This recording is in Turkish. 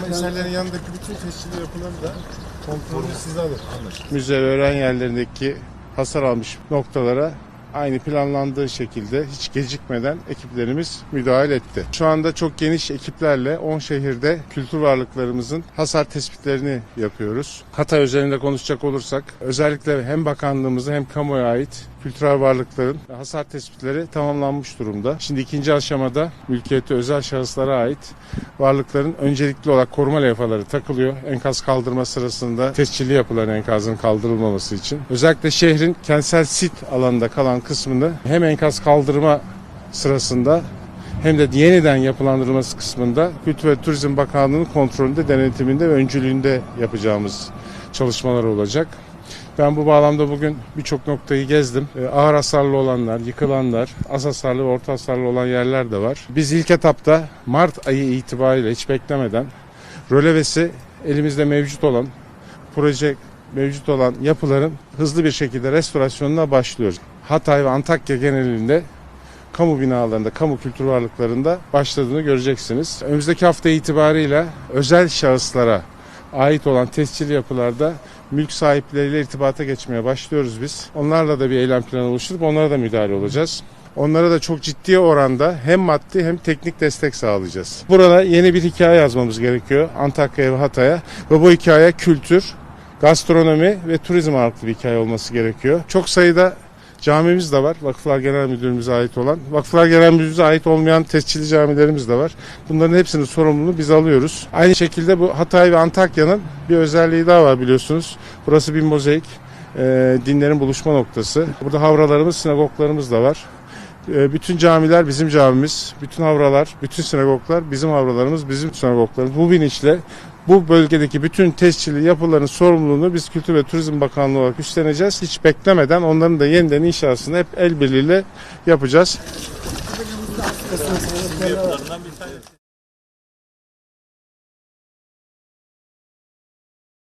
Turizm eserlerin yanındaki bütün tescilli yapıları da kontrolü size alır. müze ve öğren yerlerindeki hasar almış noktalara aynı planlandığı şekilde hiç gecikmeden ekiplerimiz müdahale etti. Şu anda çok geniş ekiplerle 10 şehirde kültür varlıklarımızın hasar tespitlerini yapıyoruz. Hatay üzerinde konuşacak olursak özellikle hem bakanlığımıza hem kamuya ait kültürel varlıkların hasar tespitleri tamamlanmış durumda. Şimdi ikinci aşamada mülkiyeti özel şahıslara ait varlıkların öncelikli olarak koruma levhaları takılıyor. Enkaz kaldırma sırasında tescilli yapılan enkazın kaldırılmaması için. Özellikle şehrin kentsel sit alanında kalan kısmını hem enkaz kaldırma sırasında hem de yeniden yapılandırılması kısmında Kültür ve Turizm Bakanlığı'nın kontrolünde, denetiminde ve öncülüğünde yapacağımız çalışmalar olacak. Ben bu bağlamda bugün birçok noktayı gezdim. Ee, Ağır hasarlı olanlar, yıkılanlar, az hasarlı ve orta hasarlı olan yerler de var. Biz ilk etapta Mart ayı itibariyle hiç beklemeden rölevesi elimizde mevcut olan proje mevcut olan yapıların hızlı bir şekilde restorasyonuna başlıyoruz. Hatay ve Antakya genelinde kamu binalarında, kamu kültür varlıklarında başladığını göreceksiniz. Önümüzdeki hafta itibariyle özel şahıslara ait olan tescilli yapılarda mülk sahipleriyle irtibata geçmeye başlıyoruz biz. Onlarla da bir eylem planı oluşturup onlara da müdahale olacağız. Onlara da çok ciddi oranda hem maddi hem teknik destek sağlayacağız. Burada yeni bir hikaye yazmamız gerekiyor Antakya ve Hatay'a ve bu hikaye kültür, gastronomi ve turizm ağırlıklı bir hikaye olması gerekiyor. Çok sayıda camimiz de var. Vakıflar Genel Müdürlüğümüze ait olan. Vakıflar Genel Müdürlüğümüze ait olmayan tescilli camilerimiz de var. Bunların hepsinin sorumluluğunu biz alıyoruz. Aynı şekilde bu Hatay ve Antakya'nın bir özelliği daha var biliyorsunuz. Burası bir mozaik. e, dinlerin buluşma noktası. Burada havralarımız, sinagoglarımız da var. E, bütün camiler bizim camimiz, bütün havralar, bütün sinagoglar bizim havralarımız, bizim sinagoglarımız. Bu bilinçle bu bölgedeki bütün tescilli yapıların sorumluluğunu biz Kültür ve Turizm Bakanlığı olarak üstleneceğiz. Hiç beklemeden onların da yeniden inşasını hep el birliğiyle yapacağız.